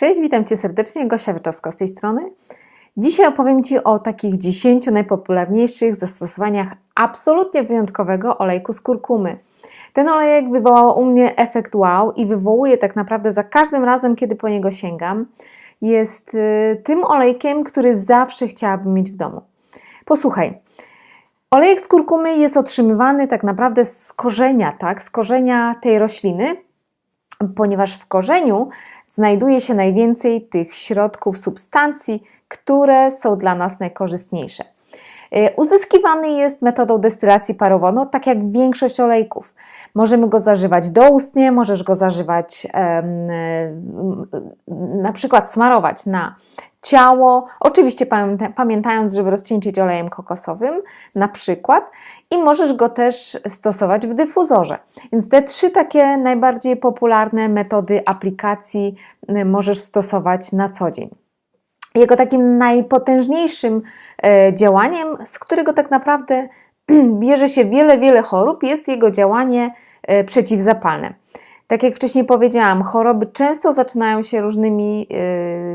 Cześć, witam Cię serdecznie, Gosia Wyczowska z tej strony. Dzisiaj opowiem Ci o takich 10 najpopularniejszych zastosowaniach absolutnie wyjątkowego olejku z kurkumy. Ten olejek wywołał u mnie efekt wow i wywołuje tak naprawdę za każdym razem, kiedy po niego sięgam. Jest y, tym olejkiem, który zawsze chciałabym mieć w domu. Posłuchaj. Olejek z kurkumy jest otrzymywany tak naprawdę z korzenia, tak? Z korzenia tej rośliny, ponieważ w korzeniu znajduje się najwięcej tych środków, substancji, które są dla nas najkorzystniejsze. Y, uzyskiwany jest metodą destylacji parowodną, tak jak większość olejków. Możemy go zażywać doustnie, możesz go zażywać na przykład smarować na ciało, oczywiście pamiętając, żeby rozcieńczyć olejem kokosowym na przykład i możesz go też stosować w dyfuzorze. Więc te trzy takie najbardziej popularne metody aplikacji możesz stosować na co dzień. Jego takim najpotężniejszym e, działaniem, z którego tak naprawdę bierze się wiele, wiele chorób, jest jego działanie e, przeciwzapalne. Tak jak wcześniej powiedziałam, choroby często zaczynają się różnymi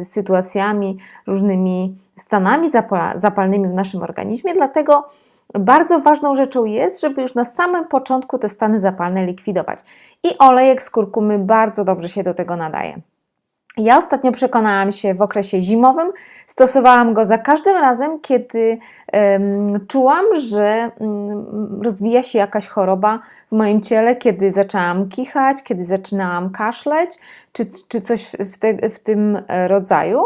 y, sytuacjami, różnymi stanami zapalnymi w naszym organizmie, dlatego bardzo ważną rzeczą jest, żeby już na samym początku te stany zapalne likwidować. I olejek z kurkumy bardzo dobrze się do tego nadaje. Ja ostatnio przekonałam się w okresie zimowym, stosowałam go za każdym razem, kiedy um, czułam, że um, rozwija się jakaś choroba w moim ciele, kiedy zaczęłam kichać, kiedy zaczynałam kaszleć, czy, czy coś w, te, w tym e, rodzaju.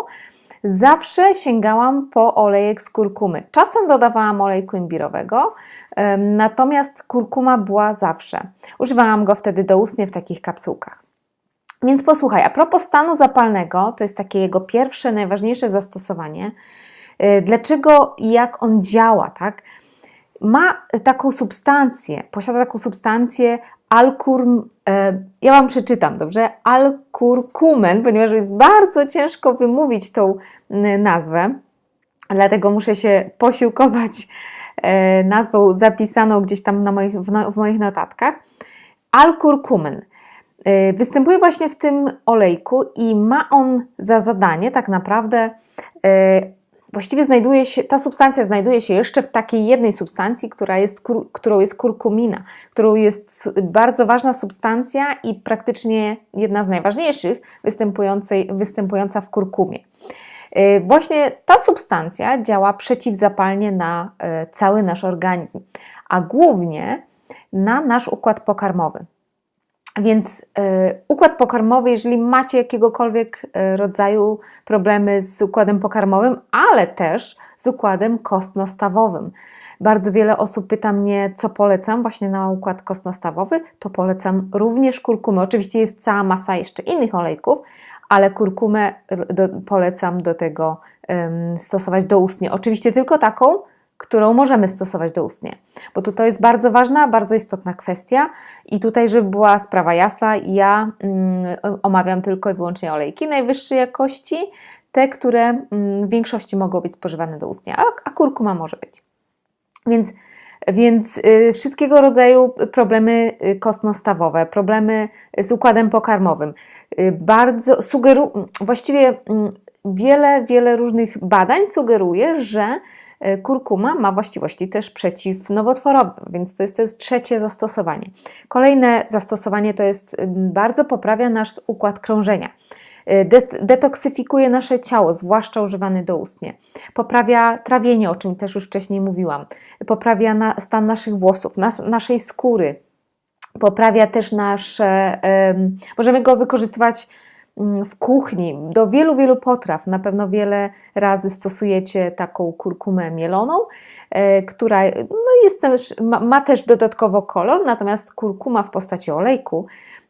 Zawsze sięgałam po olejek z kurkumy. Czasem dodawałam olejku imbirowego, um, natomiast kurkuma była zawsze. Używałam go wtedy doustnie w takich kapsułkach. Więc posłuchaj, a propos stanu zapalnego, to jest takie jego pierwsze, najważniejsze zastosowanie. Y, dlaczego i jak on działa, tak? Ma taką substancję, posiada taką substancję alkurm, e, ja Wam przeczytam, dobrze? Alkurkumen, ponieważ jest bardzo ciężko wymówić tą nazwę, dlatego muszę się posiłkować nazwą zapisaną gdzieś tam na moich, w, no, w moich notatkach. Alkurkumen. Y, występuje właśnie w tym olejku i ma on za zadanie tak naprawdę y, właściwie znajduje się, ta substancja znajduje się jeszcze w takiej jednej substancji, która jest, którą jest kurkumina, którą jest bardzo ważna substancja i praktycznie jedna z najważniejszych występująca w kurkumie. Y, właśnie ta substancja działa przeciwzapalnie na cały nasz organizm, a głównie na nasz układ pokarmowy. Więc y, układ pokarmowy, jeżeli macie jakiegokolwiek y, rodzaju problemy z układem pokarmowym, ale też z układem kostno-stawowym. Bardzo wiele osób pyta mnie, co polecam właśnie na układ kostno-stawowy, to polecam również kurkumę. Oczywiście jest cała masa jeszcze innych olejków, ale kurkumę do, polecam do tego um, stosować doustnie. Oczywiście tylko taką, którą możemy stosować doustnie. Bo tutaj jest bardzo ważna, bardzo istotna kwestia i tutaj, żeby była sprawa jasna, ja mm, omawiam tylko i wyłącznie olejki najwyższej jakości, te, które mm, w większości mogą być spożywane doustnie, a, a kurkuma może być. Więc więc y, wszystkiego rodzaju problemy y, kostno-stawowe, problemy z układem pokarmowym. Y, bardzo sugeru, właściwie mm, wiele, wiele różnych badań sugeruje, że E, kurkuma ma właściwości też przeciwnowotworowe, więc to jest, to jest trzecie zastosowanie. Kolejne zastosowanie to jest bardzo poprawia nasz układ krążenia. E, detoksyfikuje nasze ciało, zwłaszcza używany doustnie. Poprawia trawienie, o czym też już wcześniej mówiłam. Poprawia na, stan naszych włosów, nas, naszej skóry. Poprawia też nasze. możemy go wykorzystywać w kuchni do wielu, wielu potraw. Na pewno wiele razy stosujecie taką kurkumę mieloną, e, która no jest też, ma, ma, też dodatkowo kolor, natomiast kurkuma w postaci olejku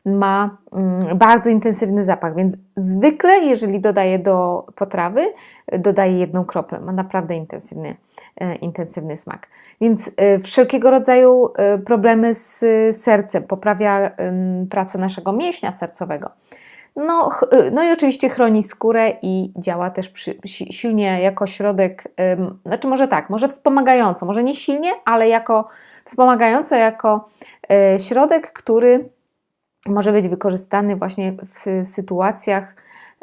ma mm, bardzo intensywny zapach, więc zwykle, jeżeli dodaję do potrawy, dodaję jedną kroplę. Ma naprawdę intensywny, e, intensywny smak. Więc e, wszelkiego rodzaju problemy z sercem poprawia pracę naszego mięśnia sercowego. No, y, no i oczywiście chroni skórę i działa też przy, silnie jako środek, ym, znaczy może tak, może wspomagająco, może nie silnie, ale jako wspomagająco, jako y, środek, który może być wykorzystany właśnie w sytuacjach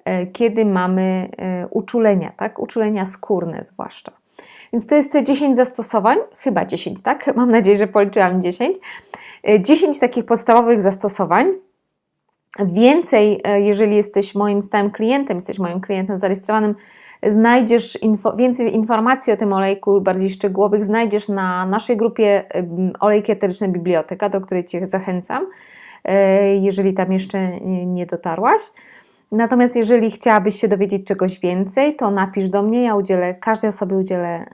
e, kiedy mamy e, uczulenia, tak? Uczulenia skórne zwłaszcza. Więc to jest te 10 zastosowań, chyba 10, tak? Mam nadzieję, że policzyłam 10. E, 10 takich podstawowych zastosowań. Więcej, e, jeżeli jesteś moim stałym klientem, jesteś moim klientem zarejestrowanym, znajdziesz info, więcej informacji o tym olejku, bardziej szczegółowych, znajdziesz na naszej grupie Olejki Eteryczne Biblioteka, do której Cię zachęcam, e, jeżeli tam jeszcze nie dotarłaś. Natomiast jeżeli chciałabyś się dowiedzieć czegoś więcej, to napisz do mnie, ja udzielę, każdej osobie udzielę e,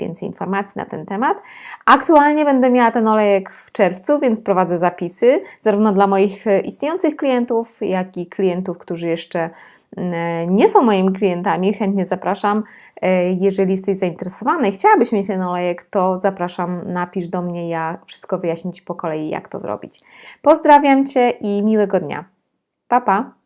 więcej informacji na ten temat. Aktualnie będę miała ten olejek w czerwcu, więc prowadzę zapisy zarówno dla moich e, istniejących klientów, jak i klientów, którzy jeszcze mm, nie są moimi klientami. Chętnie zapraszam. Jeżeli jesteś zainteresowany i chciałabyś mieć ten olejek, to zapraszam, napisz do mnie, ja wszystko wyjaśnię Ci po kolei, jak to zrobić. Pozdrawiam Cię i miłego dnia. Pa, pa!